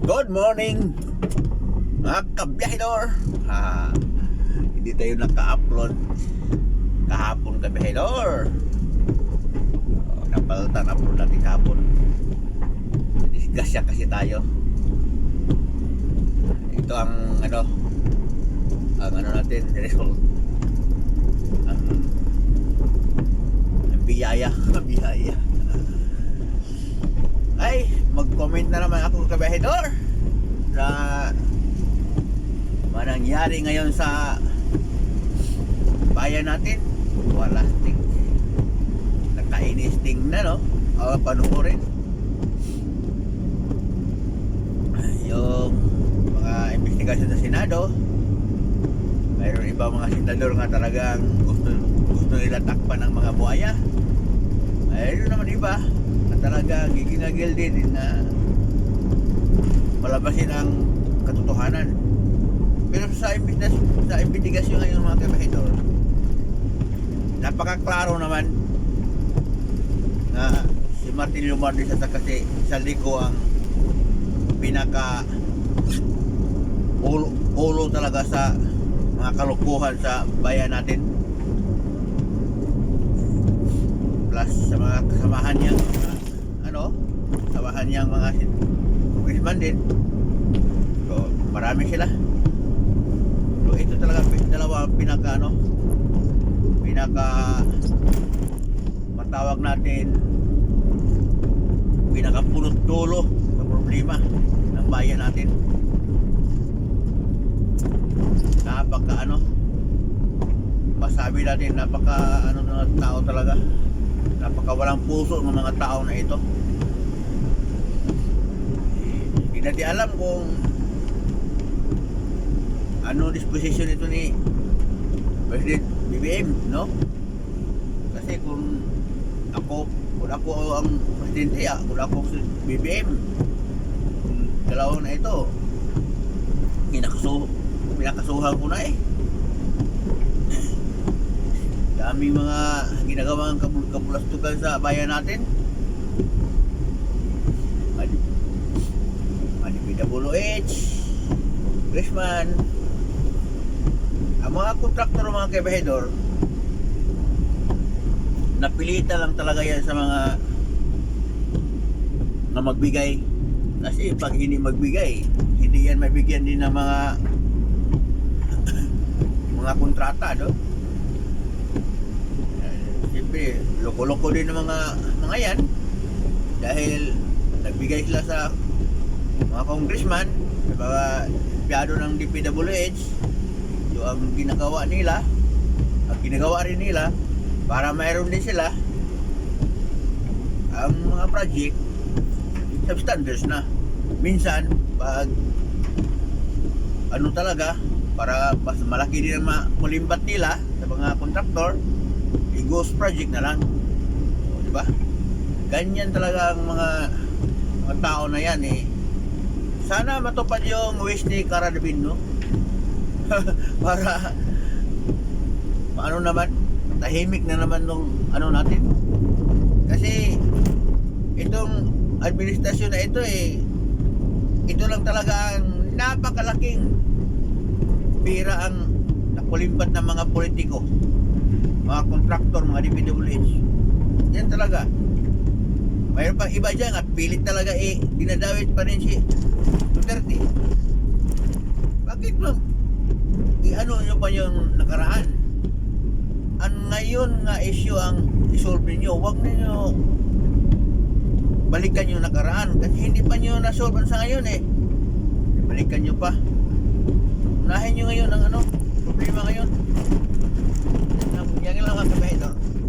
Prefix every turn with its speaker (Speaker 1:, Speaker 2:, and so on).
Speaker 1: Good morning mga kabiyahidor ha, Hindi tayo naka-upload kahapon kabiyahidor oh, Napalitan upload natin kahapon. Disgasya kasi tayo. Ito ang ano Ang ano natin result. Ang Ang biyaya Ang biyaya ay mag-comment na naman ako kabahidor sa manangyari ngayon sa bayan natin. Wala sting nakainis ting na no? O panuorin yung mga investigasyon sa Senado mayroon iba mga senador nga talagang gusto gusto nila takpan ng mga buhaya. Mayroon naman iba na talagang giginagil din na palabasin ang katotohanan. Pero sa imbitigas sa imbitigasyon ngayon mga kabahidor, napakaklaro naman na si Martin Lumardi sa kasi sa liko ang pinaka ulo, ulo talaga sa mga kalukuhan sa bayan natin plus sa mga kasamahan niya mga, ano kasamahan niyang mga sin- congressman din. So marami sila. So ito talaga dalawa ang pinaka ano pinaka matawag natin pinaka pulot dulo sa problema ng bayan natin. Napaka ano masabi natin napaka ano na tao talaga. Napaka walang puso ng mga tao na ito hindi natin alam kung ano disposition ito ni President BBM no kasi kung ako kung ako ang presidente ah, kung ako si BBM kung dalawa na ito pinakasu pinakasuhan ko na eh daming mga ginagawang kabul- kabulastugan sa bayan natin. PWH, Congressman, ang mga kontraktor mga kebahedor, napilitan lang talaga yan sa mga na magbigay. Kasi pag hindi magbigay, hindi yan mabigyan din ng mga mga kontrata, no? siyempre, loko-loko din ng mga mga yan dahil nagbigay sila sa mga congressman mga empleyado ng DPWH yung ang ginagawa nila ang ginagawa rin nila para mayroon din sila ang mga project substandard na minsan pag ano talaga para mas malaki din ang ma- mulimbat nila sa mga kontraktor i-ghost project na lang. O, di ba? Ganyan talaga ang mga mga tao na yan eh. Sana matupad yung wish ni Cara Duvin, no? Para paano naman tahimik na naman nung ano natin. Kasi itong administrasyon na ito eh ito lang talaga ang napakalaking pira ang nakulimbat ng mga politiko mga kontraktor, mga DPWH. Yan talaga. Mayroon pang iba dyan at pilit talaga eh, dinadawit pa rin si Duterte. Bakit mo? I-ano nyo pa yung nakaraan? Ang ngayon nga issue ang isolve niyo Huwag niyo balikan yung nakaraan kasi hindi pa nyo nasolve sa ngayon eh. Balikan nyo pa. Unahin nyo ngayon ang ano, problema ngayon. Yan lang ang sabihin doon.